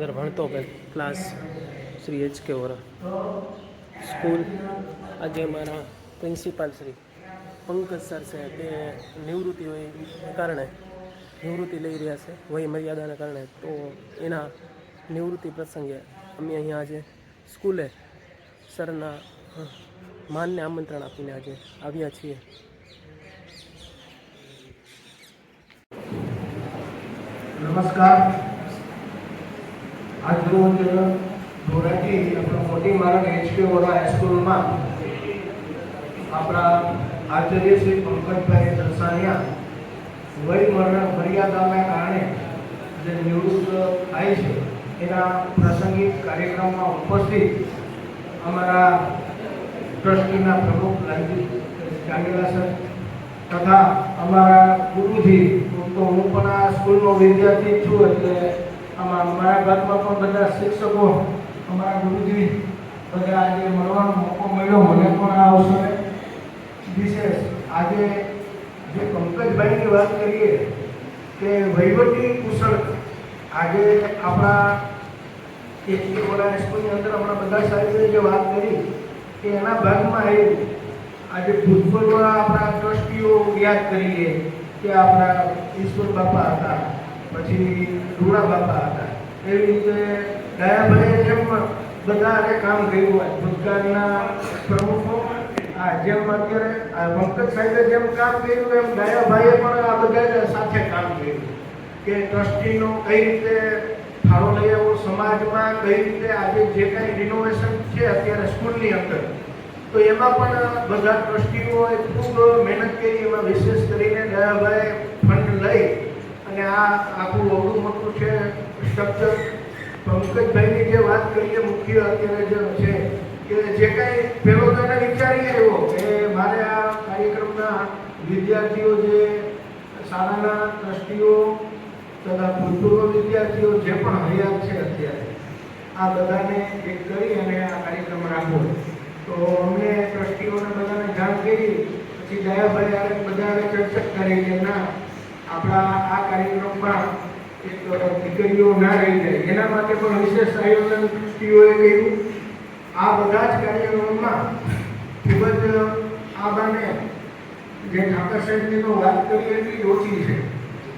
અંદર ભણતો class Shri H K Vora school આજે મારા પ્રિન્સિપાલ શ્રી પંકજ સર છે તે નિવૃત્તિ હોય કારણે નિવૃત્તિ લઈ રહ્યા છે વય મર્યાદાના કારણે તો એના નિવૃત્તિ પ્રસંગે અમે અહીંયા આજે સ્કૂલે સરના અ, માનને આમંત્રણ આપીને આજે આવ્યા છીએ નમસ્કાર આજ રોજ ધોરાજી આપણા મોટી મારણ એચપી વોરા હાઈસ્કૂલમાં આપણા આચાર્ય શ્રી પંકજભાઈ દર્શાનિયા વય મરણ મર્યાદાના કારણે જે નિવૃત્ત થાય છે, એના પ્રાસંગિક કાર્યક્રમમાં ઉપસ્થિત અમારા ટ્રસ્ટીના પ્રમુખ લાલજી ચાંગેલા સર તથા અમારા ગુરુજી, તો હું પણ આ સ્કૂલનો વિદ્યાર્થી છું એટલે આમાં મારા ઘરમાં પણ બધા શિક્ષકો, અમારા ગુરુજી બધા આજે મળવાનો મોકો મળ્યો. મને પણ આ અવસરે વિશેષ આજે જે પંકજભાઈની વાત કરીએ કે વહીવટી કુશળ, આજે આપણા એક બોલા સ્કૂલની અંદર હમણાં બધા સાહેબે જે વાત કરી કે એના ભાગમાં એ આજે ભૂતપૂર્વ આપણા ટ્રસ્ટીઓ યાદ કરીએ કે આપણા ઈશ્વર બાપા હતા. પછી રૂડા બાપા હતા. એવી રીતે દયાભાઈએ જેમ બધાએ કામ કર્યું હોય, ભૂતકાળના પ્રમુખો, આ જેમ અત્યારે આ પંકજ સાહેબે જેમ કામ કર્યું, એમ દયાભાઈએ પણ આ બધા સાથે કામ કર્યું. કે ટ્રસ્ટીનો કઈ રીતે ફાળો લઈ આવો સમાજમાં કઈ રીતે આજે જે કાંઈ રિનોવેશન છે અત્યારે સ્કૂલની અંદર, તો એમાં પણ બધા ટ્રસ્ટીઓએ ખૂબ મહેનત કરી, એમાં વિશેષ કરીને દયાભાઈ ફંડ લઈ અને આ આખું અવડું મોટું છે, શબ્દ પંકજભાઈની જે વાત કરીએ મુખ્ય અત્યારે જે છે, કે જે કાંઈ પહેલો તો એને વિચારીએ એવો કે મારે આ કાર્યક્રમના વિદ્યાર્થીઓ જે શાળાના ટ્રસ્ટીઓ તથા ભૂતપૂર્વ વિદ્યાર્થીઓ જે પણ હયાત છે અત્યારે, આ બધાને એક કરી અને આ કાર્યક્રમ રાખવો. તો અમને ટ્રસ્ટીઓને બધાને જાણ કરી, પછી દયાભાઈ બધા ચર્ચા કરી કે ના આપણા આ કાર્યક્રમમાં એક દીકરીઓ ના રહી જાય. એના માટે પણ વિશેષ આયોજન ટ્રસ્ટીઓએ કર્યું. આ બધા જ કાર્યક્રમોમાં ખૂબ જ આ જે ઠાકર સાહેબની તો વાત કરી એટલી ઓછી છે.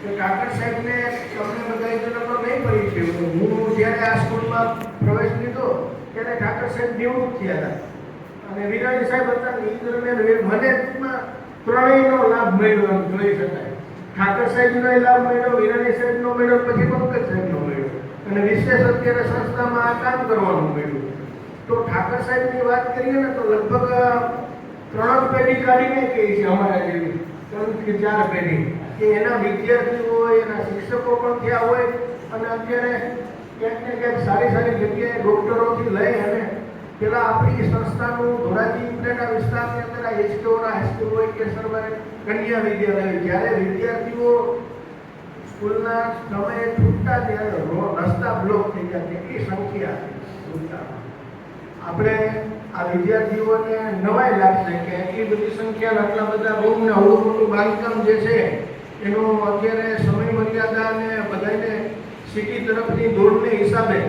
કે ઠાકર સાહેબને તમને બધા નંબર નહીં પડી છે હું જ્યારે આ સ્કૂલમાં પ્રવેશ લીધો, ત્યારે ઠાકર સાહેબ નિવૃત્ત થયા હતા. અને વિરાણી સાહેબ હતા એ દરમિયાન મને ત્રણેયનો લાભ મળ્યો એમ જોઈ શકાય. ઠાકર સાહેબનો લાભ મળ્યો વિરાણી સાહેબનો મળ્યો, પછી પંકજ સાહેબનો મળ્યો. અને વિશેષ અત્યારે સંસ્થામાં આ કામ કરવાનું મળ્યું. તો ઠાકર સાહેબની વાત કરીએ ને, તો લગભગ ત્રણ પેઢી કાઢીને કહી છે અમારા જેવી. ત્રણ કે ચાર પેઢી. કે એના વિદ્યાર્થીઓ એના શિક્ષકો પણ થયા હોય, અને અત્યારે ક્યાંક ને ક્યાંક સારી સારી જગ્યાએ ડૉક્ટરોથી લઈ અને પેલા આપણી સંસ્થાનું ધોરાજી ઉપલેટા વિસ્તારની આ એચકેઓના હાઈસ્કૂલ હોય કે સર્વે કન્યા વિદ્યાલય જ્યારે વિદ્યાર્થીઓ સ્કૂલના સમયે છૂટતા ત્યારે રસ્તા બ્લોક થઈ ગયા, કેટલી સંખ્યા આપણે આ વિદ્યાર્થીઓને નવાઈ લાગશે કે એટલી બધી સંખ્યા આટલા બધા રૂમ ને અવડું મોટું બાંધકામ જે છે, એનું અત્યારે સમય મર્યાદા અને બધાને સિટી તરફની દોડને હિસાબે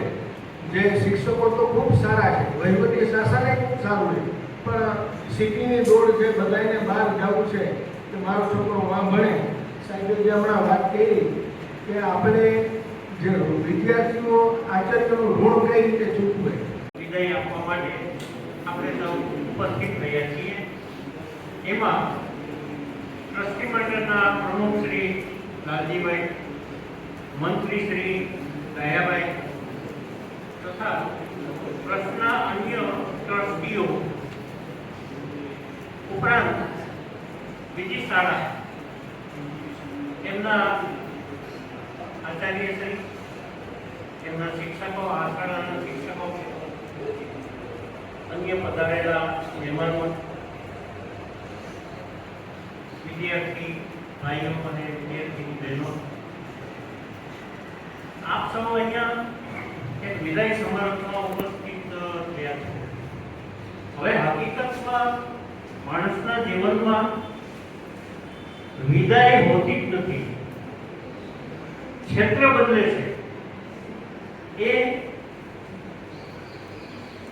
જે શિક્ષકો તો ખૂબ સારા છે, વહીવટી શાસન ખૂબ સારું છે. પણ સિટીની દોડ છે બધાને બહાર જવું છે કે મારો છોકરો વાં ભણે જે હમણાં વાત કરી કે આપણે જે વિદ્યાર્થીઓ આચાર્યનું ઋણ કઈ રીતે ચૂકવે? વિદાય આપવા માટે આપણે સૌ ઉપસ્થિત રહ્યા છીએ. એમાં ટ્રસ્ટી મંડળના પ્રમુખ શ્રી લાલજીભાઈ, મંત્રી શ્રી દયાભાઈ તથા ટ્રસ્ટના અન્ય ટ્રસ્ટીઓ ઉપરાંત બીજી શાળા, એમના આચાર્યશ્રી એમના શિક્ષકો આ શાળાના શિક્ષકો, અન્ય પધારેલા મહેમાનો, વિદ્યાર્થી ભાઈઓ અને વિદ્યાર્થી બહેનો, આપ સૌ અહીંયા એક વિદાય સમારોહમાં ઉપસ્થિત થયા છો. હવે હકીકતમાં માણસના જીવનમાં વિદાય હોતી જ નથી. ક્ષેત્ર બદલે છે. એ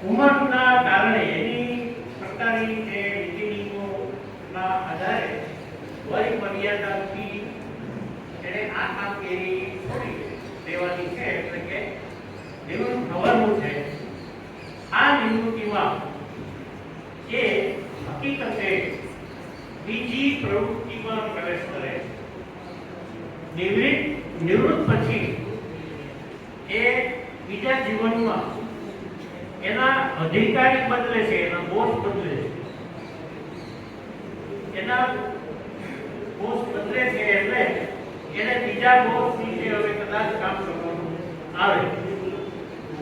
ઉંમરના કારણે એની સરકારી જે નીતિ આધારે વય મર્યાદાથી એને આ કામગીરી છોડી દેવાની છે, એટલે કે નિવૃત્ત થવાનું છે. આ નિવૃત્તિમાં એ હકીકતે બીજી પ્રવૃત્તિમાં પ્રવેશ કરે નિવૃત્ત નિવૃત્ત પછી એ બીજા જીવનમાં એના અધિકારી બદલે છે, એના બોસ બદલે છે. એના બોસ બદલે છે એટલે એને બીજા બોસ નીચે હવે કદાચ કામ કરવાનું આવે.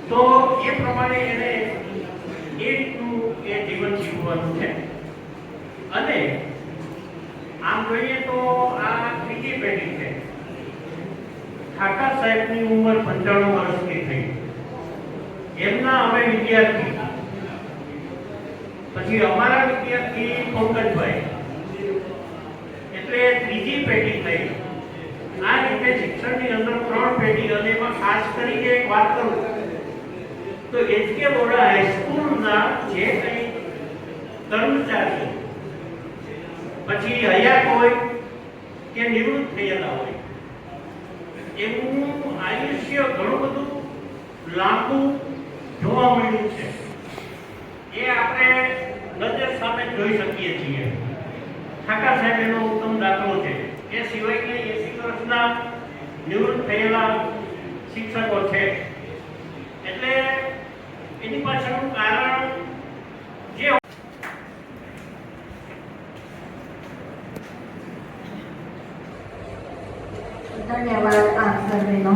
તો એ પ્રમાણે એને એ રીતનું એ જીવન જીવવાનું છે. અને આમ જોઈએ તો આ ત્રીજી પેઢી છે. ઠાકર સાહેબની ઉંમર પંચાણું વર્ષની થઈ. એમના અમે વિદ્યાર્થી. પછી અમારા વિદ્યાર્થી પંકજભાઈ. એટલે ત્રીજી પેઢી થઈ. આ રીતે શિક્ષણની અંદર ત્રણ પેઢી અને એમાં ખાસ કરીને એક વાત કરું. તો એચકે બોરા હાઈસ્કૂલના જે કંઈ કર્મચારી પછી હયાત હોય કે નિવૃત્ત થયેલા હોય. એવું આયુષ્ય ઘણું બધું લાંબુ જોવા મળ્યું છે. એ આપણે નજર સામે જોઈ શકીએ છીએ. ઠાકા સાહેબ એનો ઉત્તમ દાખલો છે. એ સિવાય કે એસી વર્ષના નિવૃત્ત થયેલા શિક્ષકો છે. એટલે એની પાછળનું કારણ જે ધન્યવાદ આપ સર્વેનો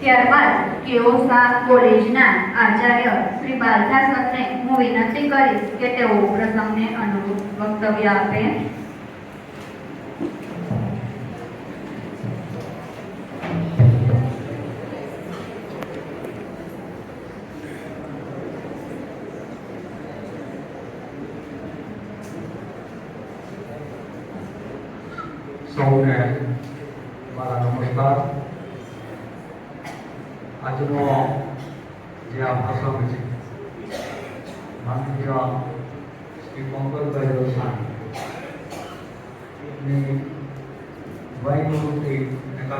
ત્યારબાદ કેઓસા કોલેજના આચાર્ય શ્રી બાલધા સરને હું વિનંતી કરીશ કે તેઓ પ્રસંગને અનુરૂપ વક્તવ્ય આપે.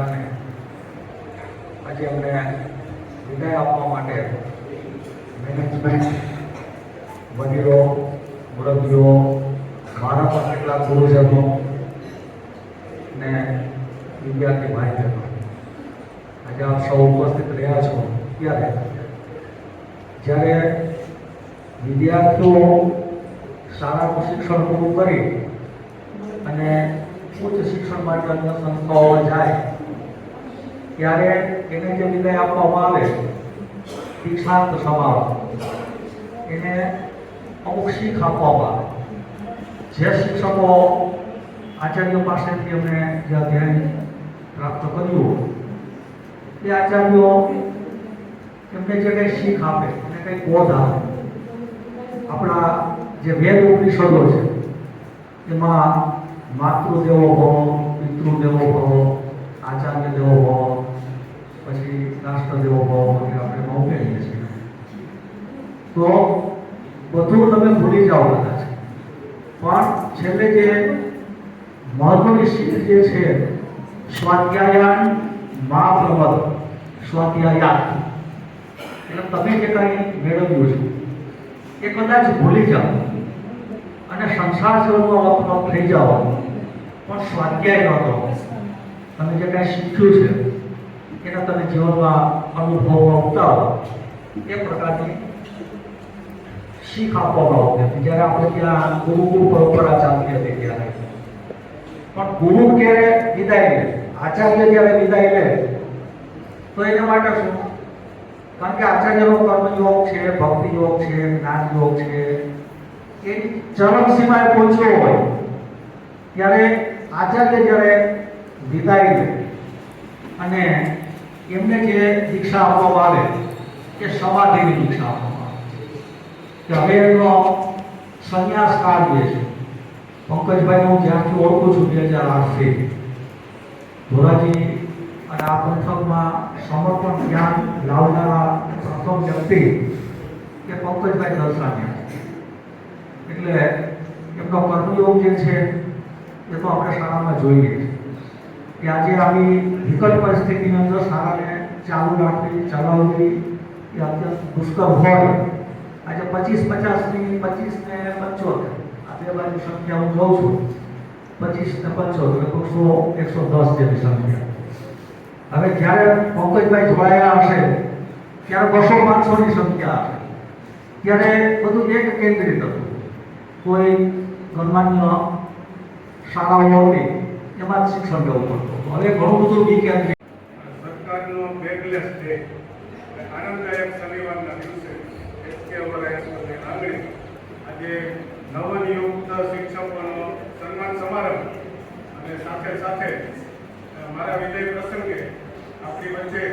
કારણે આજે અમને વિદાય આપવા માટે મેનેજમેન્ટ, વડીલો મુરબ્બીઓ મારા પણ કેટલાક ગુરુજનો ને વિદ્યાર્થી ભાઈ બહેનો આજે આપ સૌ ઉપસ્થિત રહ્યા છો ત્યારે જ્યારે વિદ્યાર્થીઓ શાળાનું શિક્ષણ પૂરું કરી અને ઉચ્ચ શિક્ષણ માટે અન્ય સંસ્થાઓ જાય ત્યારે એને જે વિદાય આપવામાં આવે દીક્ષાંત સમારોહ, એને અમુક શીખ આપવામાં આવે. જે શિક્ષકો આચાર્ય પાસેથી અમે જે અધ્યયન પ્રાપ્ત કર્યું એ આચાર્યો એમને જે કંઈ શીખ આપે, એને કંઈ બોધ આપે. આપણા જે વેદ ઉપનિષદો છે, એમાં માતૃદેવો ભવો, પિતૃદેવો ભવો આચાર્ય દેવો ભવો પછી રાષ્ટ્રદેવો ભાવ વગેરે આપણે બહુ કહીએ છીએ. તો બધું તમે ભૂલી જાઓ કદાચ. પણ છેલ્લે જે મહત્વની શીખ જે છે, સ્વાધ્યાયન મહાપ્રમદ સ્વાધ્યાયાન એટલે તમે જે કાંઈ મેળવ્યું છે, એ કદાચ ભૂલી જાઓ. અને સંસાર જીવનમાં અપનપ થઈ જાઓ. પણ સ્વાધ્યાય નહોતો. તમે જે કાંઈ શીખ્યું છે એના તમે જીવનમાં અનુભવો ઉતારો એ પ્રકારની શીખ આપવામાં આવતી હતી. જ્યારે આપણે ત્યાં ગુરુકુળ પરંપરા ચાલતી હતી ત્યારે. પણ ગુરુ ક્યારે વિદાય લે? આચાર્ય જ્યારે વિદાય લે, તો એના માટે શું? કારણ કે આચાર્યનો કર્મયોગ છે ભક્તિ યોગ છે જ્ઞાન યોગ છે. એ ચરમસીમાએ પહોંચ્યો હોય, ત્યારે આચાર્ય જ્યારે વિદાય લે, અને એમને જે દીક્ષા આપવામાં આવે એ સમાધિની દીક્ષા આપવામાં આવે. કે હવે એમનો સંન્યાસ કાળ જે છે. પંકજભાઈ, હું જ્યાંથી ઓળખું છું, બે હજાર આઠથી. ધોરાજી અને આ પંથકમાં સમર્પણ જ્ઞાન લાવનારા પ્રથમ વ્યક્તિ એ પંકજભાઈ દલસાણિયા એટલે એમનો કર્મયોગ જે છે, એ તો આપણે શાળામાં જોઈએ. છીએ કે આજે આવી વિકટ પરિસ્થિતિની અંદર શાળાને ચાલુ રાખવી, ચલાવવી એ અત્યંત પુષ્કળ હોય. આજે પચીસ પચાસની પચીસ ને પંચોતેર. આ બે બાજુ સંખ્યા હું જોઉં છું. પચીસ ને પંચોતેર, લગભગ સો, એકસો દસ જેવી સંખ્યા. હવે જ્યારે પંકજભાઈ જોડાયા હશે, ત્યારે બસો પાંચસોની સંખ્યા હશે. ત્યારે બધું એક કેન્દ્રિત હતું. કોઈ ગણમાન્ય શાળાઓ હતી એમાં શિક્ષણ લેવું પડતું હવે ઘણું બધું વિકેન્દ્રિત સરકારનો બેકલેસ ડે આનંદદાયક શનિવારના દિવસે એસકે હાઈસ્કૂલની આંગણે આજે નવનિયુક્ત શિક્ષકોનો સન્માન સમારંભ અને સાથે સાથે મારા વિજય પ્રસંગે આપણી વચ્ચે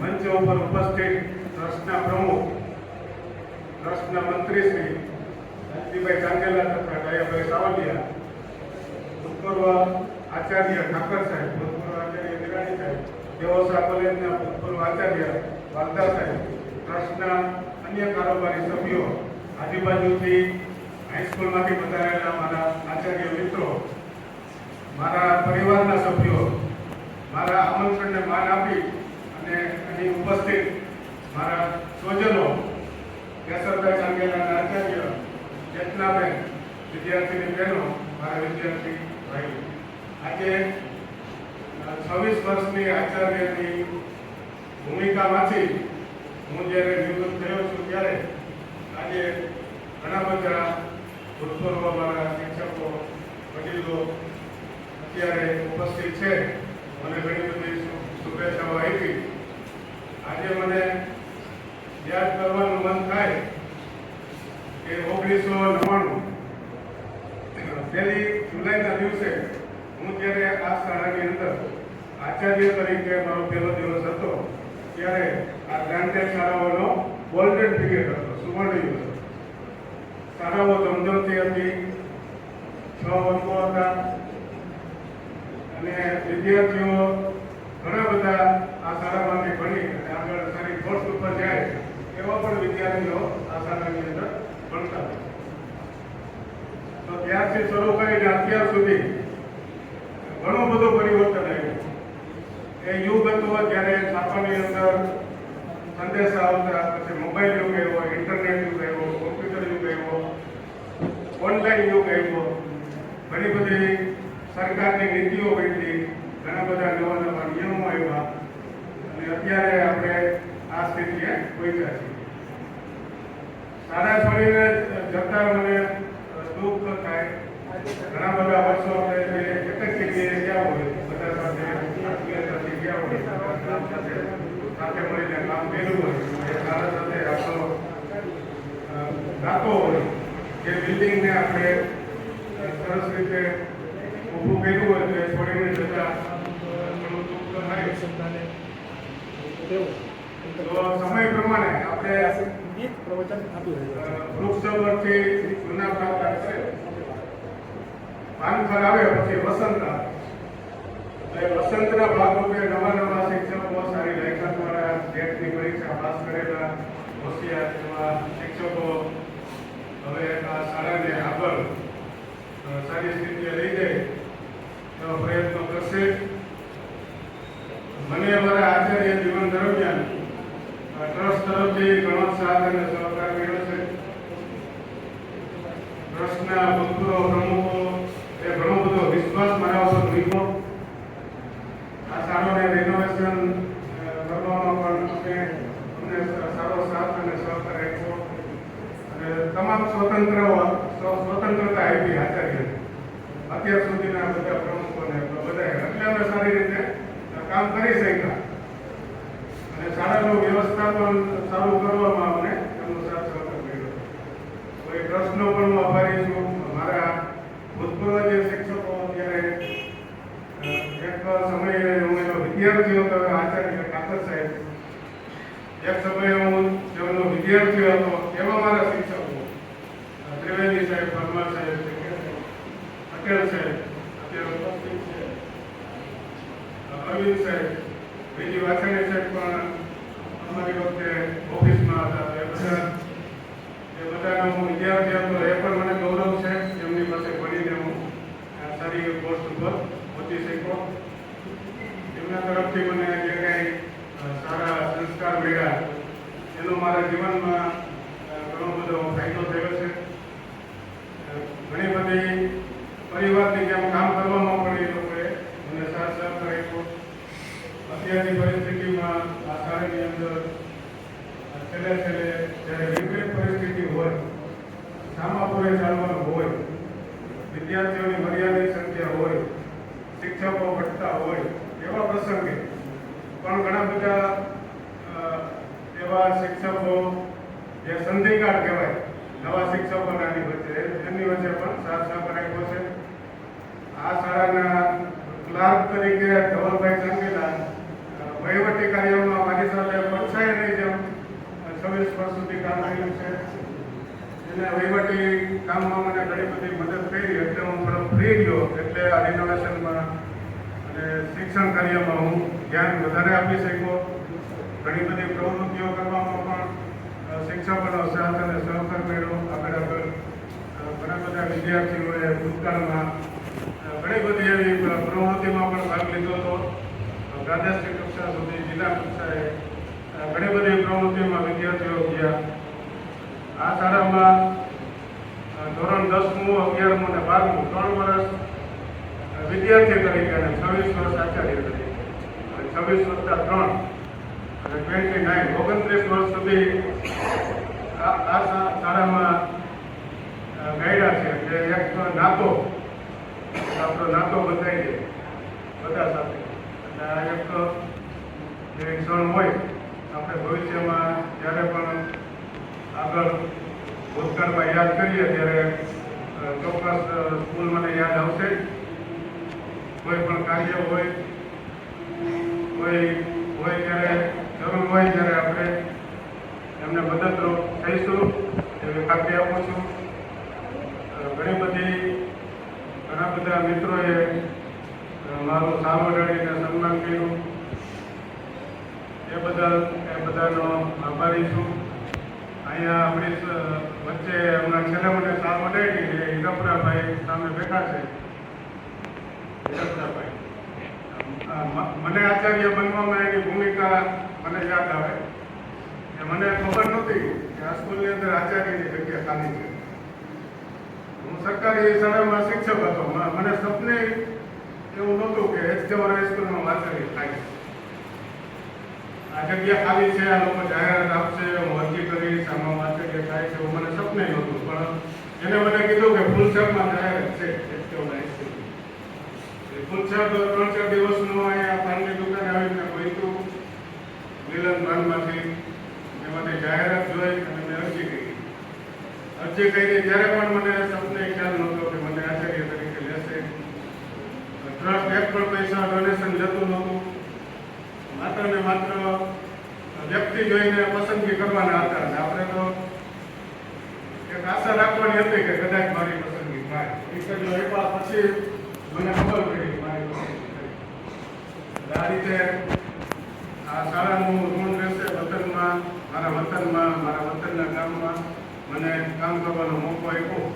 મંચ ઉપર ઉપસ્થિત ટ્રસ્ટના પ્રમુખ, ટ્રસ્ટના મંત્રી શ્રી રાજજીભાઈ ચાંગેલા તથા દયાભાઈ સાવલિયા ભૂતપૂર્વ આચાર્ય ઠાકર સાહેબ ભૂતપૂર્વ આચાર્ય વિરાણી સાહેબ દેવોસા કોલેજના ભૂતપૂર્વ આચાર્ય વાગદા સાહેબ, ટ્રસ્ટના અન્ય કારોબારી સભ્યો, આજુબાજુથી હાઈસ્કૂલમાંથી પધારેલા મારા આચાર્ય મિત્રો, મારા પરિવારના સભ્યો, મારા આમંત્રણને માન આપી અને અહીં ઉપસ્થિત મારા સ્વજનો કેસરભાઈ ચાંગેલાના આચાર્ય ચેતનાબેન વિદ્યાર્થીની બહેનો, મારા વિદ્યાર્થી આજે છવ્વીસ વર્ષની આચાર્યની ભૂમિકામાંથી હું જ્યારે નિવૃત્ત થયો છું ત્યારે આજે ઘણા બધા ભૂતપૂર્વ મારા શિક્ષકો, વડીલો અત્યારે ઉપસ્થિત છે. મને ઘણી બધી શુભેચ્છાઓ આપી. આજે મને યાદ કરવાનું મન થાય કે ઓગણીસો નવ્વાણું પહેલી જુલાઈના દિવસે હું જ્યારે આ શાળાની અંદર આચાર્ય તરીકે મારો પહેલો દિવસ હતો, ત્યારે આ ગ્રાન્ટેડ શાળાઓનો ગોલ્ડન પીરિયડ હતો, સુવર્ણ યુગ શાળાઓ ધમધમતી હતી, છ વર્ગો હતા, અને વિદ્યાર્થીઓ ઘણા બધા આ શાળામાંથી ભણી અને આગળ સારી પોસ્ટ ઉપર જાય, એવા પણ વિદ્યાર્થીઓ આ શાળાની અંદર ભણતા હતા. ત્યારથી શરૂ કરીને અત્યાર સુધી ઘણું બધું પરિવર્તન આવ્યું. એ યુગ હતો જ્યારે છાપાની અંદર સંદેશા આવતા, પછી મોબાઈલ યુગ આવ્યો, ઇન્ટરનેટ યુગ આવ્યો, કોમ્પ્યુટર યુગ આવ્યો, ઓનલાઈન યુગ આવ્યો. ઘણી બધી સરકારની નીતિઓ બદલી ઘણા બધા નવા નવા નિયમો આવ્યા. અને અત્યારે આપણે આ સ્થિતિએ પહોંચ્યા છીએ. સારા છોડીને જતા મને દુઃખ થાય ઘણા બધા વર્ષો આપણે એક જ જગ્યાએ ગયા હોય બધા સાથે ગયા હોય સાથે સાથે મળીને કામ કર્યું હોય એ સારા સાથે આપણો અ, હોય જે બિલ્ડિંગને આપણે સરસ રીતે ઊભું કર્યું હોય તો એ છોડીને જતા થોડું દુઃખ થાય. તો સમય પ્રમાણે આપણે પ્રવચન વૃક્ષ જૂના પ્રાપ્ત છે. પાનખર આવે પછી વસંત આવે. વસંતના ભાગરૂપે નવા નવા શિક્ષકો સારી લાયકાત વાળા જેટની પરીક્ષા પાસ કરેલા હોશિયાર એવા શિક્ષકો હવે આ શાળાને આગળ સારી સ્થિતિએ લઈ જાય એવા પ્રયત્નો કરશે. મને અમારા આચાર્ય જીવન દરમિયાન ટ્રસ્ટ તરફથી ઘણો સાથ અને સહકાર મળ્યો છે. ટ્રસ્ટના ભક્તો, પ્રમુખો, એ ઘણો બધો વિશ્વાસ મારા ઉપર મૂક્યો. આ શાળાને રિનોવેશન કરવામાં પણ અમને સારો સાથ અને સહકાર આપ્યો. અને તમામ સ્વતંત્ર સ્વ- સ્વતંત્રતા આપી આચાર્ય અત્યાર સુધીના બધા પ્રમુખોને બધા, એટલે અમે સારી રીતે કામ કરી શક્યા. શાળાનું વ્યવસ્થાપન સારું કરવામાં અમને એમનો સાથ સહકાર મળ્યો. તો એ ટ્રસ્ટનો પણ હું આભારી છું. મારા ભૂતપૂર્વ જે શિક્ષકો અત્યારે એક સમયે હું એનો વિદ્યાર્થી હતો, આચાર્ય ઠાકર સાહેબ. એક સમયે હું જેમનો વિદ્યાર્થી હતો, એવા મારા શિક્ષકો. ત્રિવેદી સાહેબ, પરમાર સાહેબ પટેલ સાહેબ, અત્યારે ઉપસ્થિત અરવિંદ સાહેબ, બીજી વાછાણી સાહેબ પણ અમારી વખતે ઓફિસમાં હતા. એ બધા એ બધાનો હું વિદ્યાર્થી હતો એ પણ મને ગૌરવ છે એમની પાસે ભણીને હું સારી પોસ્ટ ઉપર પહોંચી શક્યો. એમના તરફથી મને જે કાંઈ સારા સંસ્કાર મળ્યા. એનો મારા જીવનમાં ઘણો બધો ફાયદો થયો છે. ઘણી બધી પરિવારની જેમ કામ કરવામાં પણ એ લોકોએ મને સાથ સહકાર આપ્યો અત્યારની પરિસ્થિતિમાં આ શાળાની અંદર છેલ્લે છેલ્લે જ્યારે વિપરીત પરિસ્થિતિ હોય સામાપુરે ચાલવાનું હોય, વિદ્યાર્થીઓની મર્યાદિત સંખ્યા હોય, શિક્ષકો ઘટતા હોય એવા પ્રસંગે પણ ઘણા બધા એવા શિક્ષકો જે સંધિકાર કહેવાય, નવા શિક્ષકોનાની વચ્ચે, એમની વચ્ચે પણ સાથ સહકાર આપ્યો છે. આ શાળાના ક્લાર્ક તરીકે ધવલભાઈ સંગેલા વહીવટી કાર્યોમાં મારી સાથે પડછાયાની જેમ છવ્વીસ વર્ષ સુધી કામ કર્યું છે. એને વહીવટી કામમાં મને ઘણી બધી મદદ કરી એટલે હું થોડો ફ્રી ગયો એટલે આ રિનોવેશનમાં અને શિક્ષણ કાર્યમાં હું ધ્યાન વધારે આપી શક્યો. ઘણી બધી પ્રવૃત્તિઓ કરવામાં પણ શિક્ષકોનો સાથ અને સહકાર મેળવો આગળ આગળ ઘણા બધા વિદ્યાર્થીઓએ ભૂતકાળમાં ઘણી બધી એવી પ્ર- પ્રવૃત્તિમાં પણ ભાગ લીધો હતો. અ, કક્ષા સુધી જિલ્લા કક્ષાએ ઘણી બધી પ્રવૃત્તિઓમાં વિદ્યાર્થીઓ ગયા. આ શાળામાં ધોરણ દસમું અગિયારમું અને બારમું ત્રણ વર્ષ વિદ્યાર્થી તરીકે અને છવ્વીસ વર્ષ આચાર્ય તરીકે. અને છવ્વીસ વત્તા ત્રણ અને ટ્વેન્ટી નાઇન ઓગણત્રીસ વર્ષ સુધી આ શાળામાં ગયેલા છે. જે એક નાતો આપણો નાતો બધાઈ દે બધા સાથે. એટલે એક જે ક્ષણ હોય, આપણે ભવિષ્યમાં જ્યારે પણ આગળ ભૂતકાળમાં યાદ કરીએ, ત્યારે ચોક્કસ સ્કૂલ મને યાદ આવશે. કોઈ પણ કાર્ય હોય, કોઈ હોય ત્યારે જરૂર હોય ત્યારે આપણે એમને મદદરૂપ થઈશું એવી ખાતરી આપું છું. ઘણી બધી, ઘણા બધા મિત્રોએ મારું વડાડીને સન્માન કર્યું. એ બદલ એ બધાનો આભારી છું. અહીંયા આપણી વચ્ચે હમણાં છેલ્લે મને વડાડી એ હિરપરાભાઈ સામે બેઠા છે. હિરપરાભાઈ. મને આચાર્ય બનવામાં એની ભૂમિકા મને યાદ આવે. કે મને ખબર નહોતી કે આ સ્કૂલની અંદર આચાર્યની જગ્યા ખાલી છે. હું સરકારી શાળામાં શિક્ષક હતો. મને સપને એવું નહોતું કે એચ જવાહર હાઈસ્કૂલમાં આચાર્ય થાય. આ જગ્યા ખાલી છે, આ લોકો જાહેરાત આપશે હું અરજી કરીશ આમાં આચાર્ય થાય છે, એવું મને સપને નહોતું પણ એને મને કીધું કે ફૂલછાપમાં જાહેરાત છે એચ જવાહર હાઈસ્કૂલ ફૂલછાપ ત્રણ ચાર દિવસનું અહીંયા પાનની દુકાને આવીને ગોઈતું મિલન ભાનમાંથી એમાંથી જાહેરાત જોઈ અને મેં અરજી કરી. અરજી કરી ત્યારે પણ મને સપને ખ્યાલ નહોતો કે મને આચાર્ય તરીકે લેશે ટ્રસ્ટ એક પણ પૈસા ડોનેશન લેતું નહોતું. માત્ર ને માત્ર વ્યક્તિ જોઈને પસંદગી કરવાના હતા. અને આપણે તો એક આશા રાખવાની હતી કે કદાચ મારી પસંદગી થાય. ઇન્ટરવ્યુ આપ્યા પછી મને ખબર પડી મારી પસંદગી આ રીતે આ શાળાનું ઋણ રહેશે વતનમાં, મારા વતનમાં, મારા વતનના ગામમાં. મને કામ કરવાનો મોકો આપ્યો.